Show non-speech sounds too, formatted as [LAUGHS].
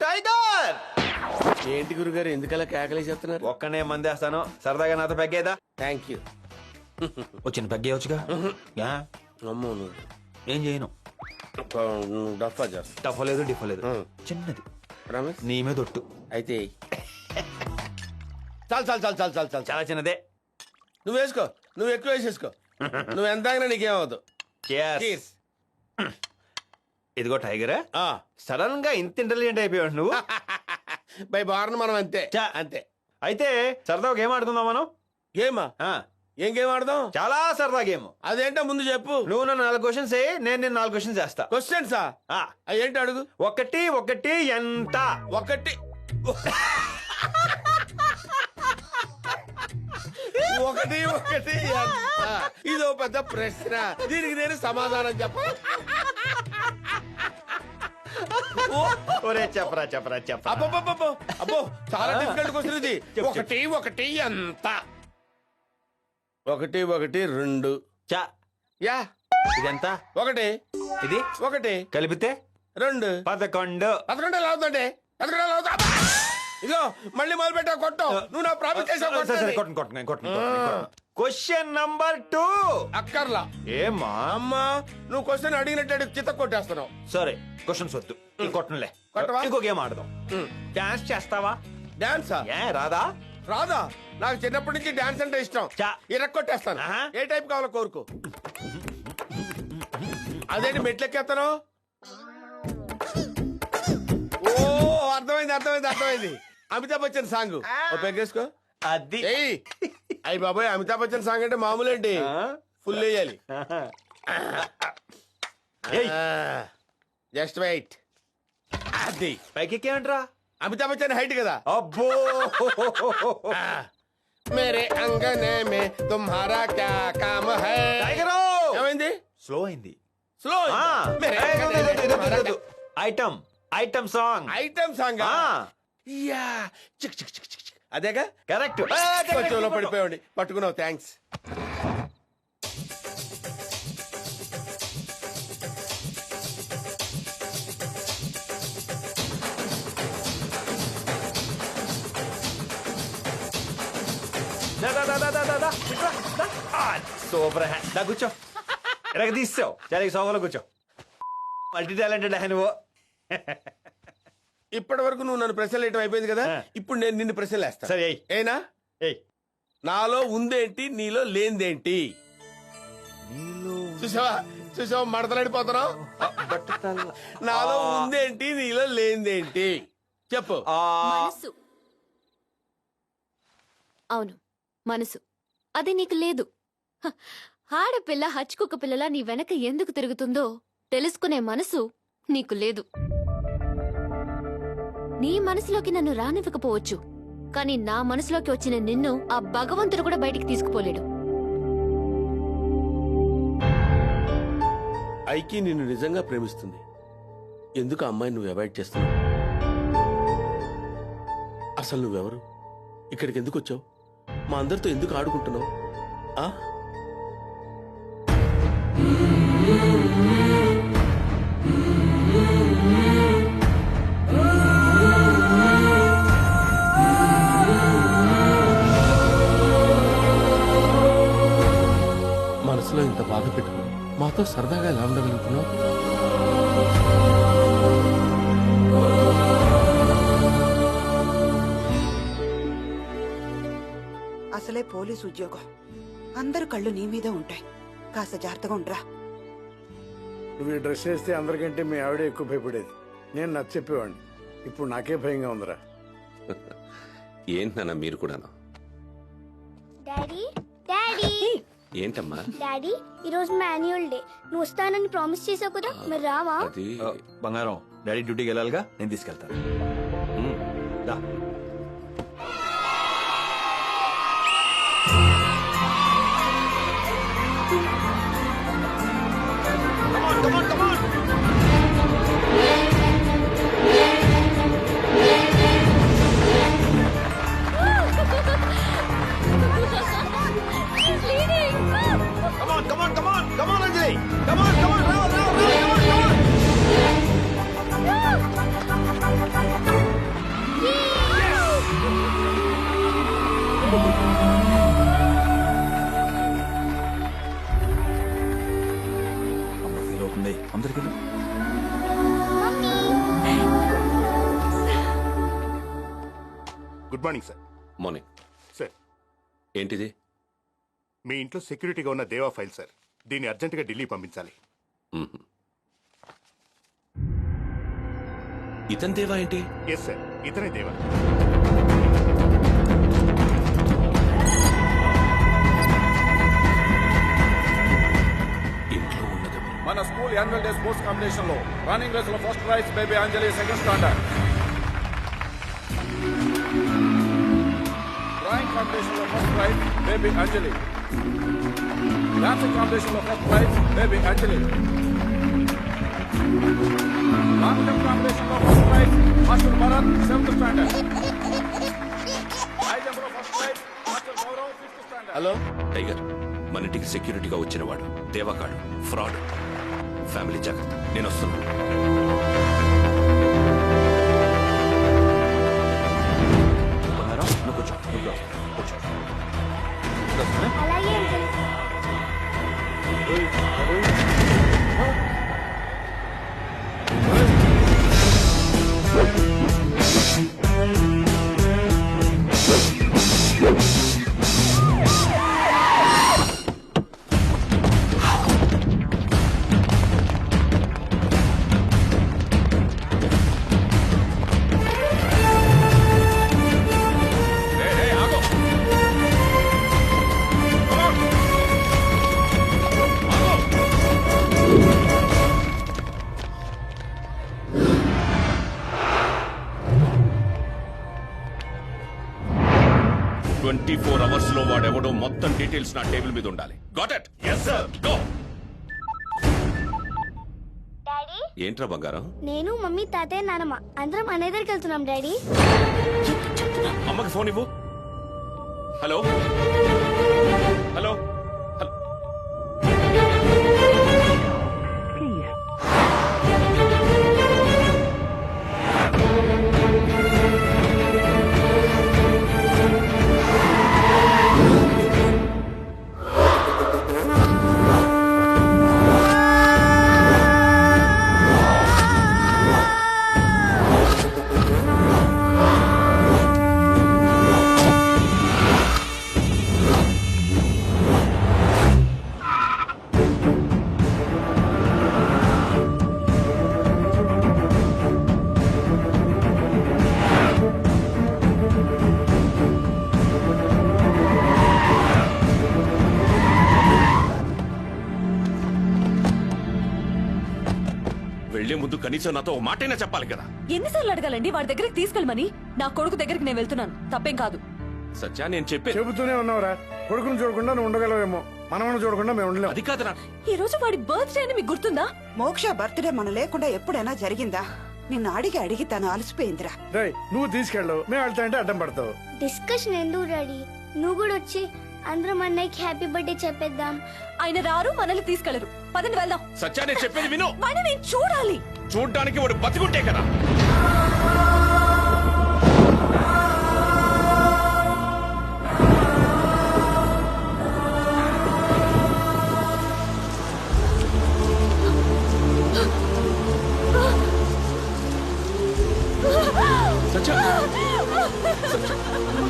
Tiger ఏంటి గురుగారు ఎందుకలా కేకలేసేస్తున్నారు ఒక్కనే మందేస్తాను. సరదాగా నాతో పెగ్గేదా థ్యాంక్ యూ వచ్చిన పెగ్గేయచ్చుగా? అమ్మో నువ్వు ఏం చేయను? నువ్వు డఫా చేస్తా. లేదు డిఫ్ లేదు. చిన్నది. రమేష్? నీ మీద ఒట్టు. అయితే. చాలు చాలు చాలు చాలు చాలు చాలు. చాలా చిన్నదే. నువ్వు వేసుకో నువ్వు ఎక్కువ వేసేసుకో. [LAUGHS] నువ్వు ఎంత. Cheers. ఇదిగో టైగర్ ఆ. సడన్గా ఇంత ఇంటెలిజెంట్ అయిపోయావు నువ్వు. [LAUGHS] బై బార్న మనం అంతే చా. అంతే. అయితే సరదా గేమ్ ఆడుకుందాం మనం? గేమా? ఆ, ఏం గేమ్ ఆడదాం? చాలా సరదా గేమ్. అదేంటో ముందు చెప్పు. నువ్వు నన్ను నాలుగు క్వశ్చన్స్ వేయి నేను నేను నాలుగు క్వశ్చన్స్ వేస్తా క్వశ్చన్సా ఆ, ఏంటి అడుగు? ఒకటి ఒకటి ఎంత? ఒకటి. ఒకటి ఒకటి ఎంత? ఇదో పెద్ద ప్రశ్న. దీనికి నేను సమాధానం చెప్ప ఒరే చెప్పరా చెప్పరా చెప్పరా. అబ్బో అబ్బో చాలా. డిఫికల్ట్ క్వశ్చన్ ఇది. చెప్పు, ఒకటి ఒకటి ఎంత ఒకటి ఒకటి రెండు. చా. యా. ఇదెంత? ఒకటి. ఇది? ఒకటి. కలిపితే? రెండు. పదకొండు. పదకొండు ఎలా అవుతుందండి. పదకొండు ఎలా అవుతా. ఇగో మళ్ళీ మొదలు పెట్టా కొట్టు. నువ్వు నా ప్రామిస్ చేసావు సరే, కొట్టని. కొట్టను, కొట్టను. క్వశ్చన్ నంబర్ టూ అక్కర్లా. ఏమా అమ్మా నువ్వు క్వశ్చన్ అడిగినట్టు అడిగి చిత్త కొట్టేస్తున్నావు. సరే క్వశ్చన్స్ వద్దు. ఇంక కొట్టనులే. కొట్టవా? ఇంకో గేమ్ ఆడదాం. డాన్స్ చేస్తావా? డాన్సా ఏ రాదా? రాదా? నాకు చిన్నప్పటి నుంచి డాన్స్ అంటే ఇష్టం. చా. ఇరక్కొట్టేస్తాను ఆహా. ఏ టైప్ కావాలో కోరుకో. అదేంటి మెట్లెక్కేస్తాను ఓ అర్థమైంది అర్థమైంది అర్థమైంది. అమితాబ్ బచ్చన్ సాంగ్. ఓ పెగ్గేసుకో అది. ఏయ్ అయ్యి బాబాయ్ అమితాబ్ బచ్చన్ సాంగ్ అంటే మామూలు ఏంటి ఆ? ఫుల్ వేయాలి. [LAUGHS] ఏయ్, జస్ట్ వెయిట్ అది. పైకి ఎక్కేమంటరా అమితాబ్ బచ్చన్ హైట్ కదా? అబ్బో. మేరే అంగనే మే తుమ్హారా క్యా కామ్ హై? టైగరు! ఏమైంది? స్లో అయింది. Slow item item song item song ఆ. యా. చిక్ చిక్ చిక్ చిక్ చిక్. అదేగా? కరెక్ట్ కొంచెంలో పడిపోయాడు పట్టుకున్నావు థ్యాంక్స్ సూపర్ దా కూర్చో. ఎరగ తీసావు సరే సోఫాలో కూర్చో. మల్టీ టాలెంటెడ్ నువ్వు ఇప్పటి వరకు నువ్వు నన్ను ప్రశ్నలు వేయటం అయిపోయింది కదా. ఇప్పుడు నేను నిన్ను ప్రశ్నలు వేస్తా సరే ఎయ్ ఏనా? ఎయ్ నాలో ఉందేంటి నీలో లేనిదేంటి? చూసావా? చూసావా? మడతలాడిపోతున్నావు? నాలో ఉందేంటి నీలో లేనిదేంటి? చెప్పు. మనసు. అవును మనసు. అది నీకు లేదు. హ, ఆడపిల్ల హచ్చుకుక్క పిల్లలా నీ వెనక ఎందుకు తిరుగుతుందో తెలుసుకునే మనసు నీకు లేదు. నీ మనసులోకి నన్ను రానివ్వకపోవచ్చు. కానీ నా మనసులోకి వచ్చిన నిన్ను ఆ భగవంతుడు కూడా బయటికి తీసుకుపోలేడు. ఐకి నిన్ను నిజంగా ప్రేమిస్తుంది. ఎందుకు అమ్మాయి నువ్వు అవాయిడ్ చేస్తున్నావు? అసలు నువ్వెవరు? ఇక్కడికి ఎందుకు వచ్చావు? మా అందరితో ఎందుకు ఆడుకుంటున్నావు? ఆ? మాతో సరదాగా ఎలా ఉండగలుగుతున్నావు అసలే పోలీసు ఉద్యోగం. అందరు కళ్ళు నీ మీదే ఉంటాయి. కాస్త జాగ్రత్తగా ఉండరా. నువ్వు ఈ డ్రెస్ వేస్తే అందరికంటే మీ ఆవిడే ఎక్కువ భయపడేది. నేను నచ్చ చెప్పేవాడిని. ఇప్పుడు నాకే భయంగా ఉందిరా. [LAUGHS] ఏంటన్నా మీరు కూడాను? Daddy daddy. ఏంటమ్మా? డాడీ ఈరోజు మాన్యువల్ డే. నువ్వు వస్తానని ప్రామిస్ చేసావు కదా మరి రావా? అది బంగారం డాడీ డ్యూటీకి వెళ్ళాలిగా నేను తీసుకెళ్తాను. దా. Good morning sir morning sir ఏంటిది? మీ ఇంట్లో సెక్యూరిటీగా ఉన్న దేవా ఫైల్ సార్ దీన్ని అర్జెంటుగా ఢిల్లీ పంపించాలి. ఇతని దేవా ఏంటి? ఎస్ సార్ ఇతనే దేవా. ఇంట్లో ఉన్నది. మన స్కూల్ యాన్యువల్ డే స్పోర్ట్స్ కాంపిటీషన్లో రన్నింగ్ రేస్లో first prize baby Anjali second standard drawing of లో first prize baby Anjali dancing competition of first prize baby Anjali long jump competition of first prize Master Bharat, seventh standard. Hello tiger మన ఇంటికి సెక్యూరిటీగా వచ్చినవాడు దేవకాడు. Fraud family జాగ్రత్త నేను వస్తున్నాను కూర్చో నువ్వు రా. కూర్చో. అలాగే ట్వంటీ ఫోర్ అవర్స్లో వాడెవడో మొత్తం డీటెయిల్స్ నా టేబుల్ మీద ఉండాలి. Got it yes sir go daddy ఏంట్రా బంగారం? నేను మమ్మీ తాతయ్య నానమ్మ అందరం అనే దగ్గరికి వెళ్తున్నాం డాడీ. అమ్మకి ఫోన్ ఇవ్వు. హలో హలో వెళ్ళే ముందు కనీసం నాతో ఓ మాటైనా చెప్పాలి కదా. ఎన్నిసార్లు అడగాలండి? వాడి దగ్గరికి తీసుకెళ్ళమని. నా కొడుకు దగ్గరికి నేను వెళ్తున్నాను. తప్పేం కాదు. సత్యా నేను చెప్పే చెబుతూనే ఉన్నావురా. కొడుకుని చూడకుండా నువ్వు ఉండగలవేమో. మనవని చూడకుండా మేము ఉండలేము అది కాదురా. ఈ రోజు వాడి బర్త్డే అని మీకు గుర్తుందా? మోక్ష బర్త్డే మన లేకుండా ఎప్పుడైనా జరిగిందా? నిన్ను అడిగి అడిగి తను అలసిపోయిందిరా. రేయ్ నువ్వు తీసుకెళ్ళవు. మేము వెళ్తా అంటే అడ్డం పడతావు. డిస్కషన్ ఎందుకు డాడీ నువ్వు కూడా వచ్చి అందరం అన్నయ్యకి హ్యాపీ బర్త్డే చెప్పేద్దాం. ఆయన రారు మనల్ని తీసుకెళ్ళరు పదండి వెళ్దాం. సత్యా నేను చెప్పేది విను. నేను చూడాలి. చూడ్డానికి వాడు బతికుంటే కదా. [GASPS] సత్యా. [LAUGHS]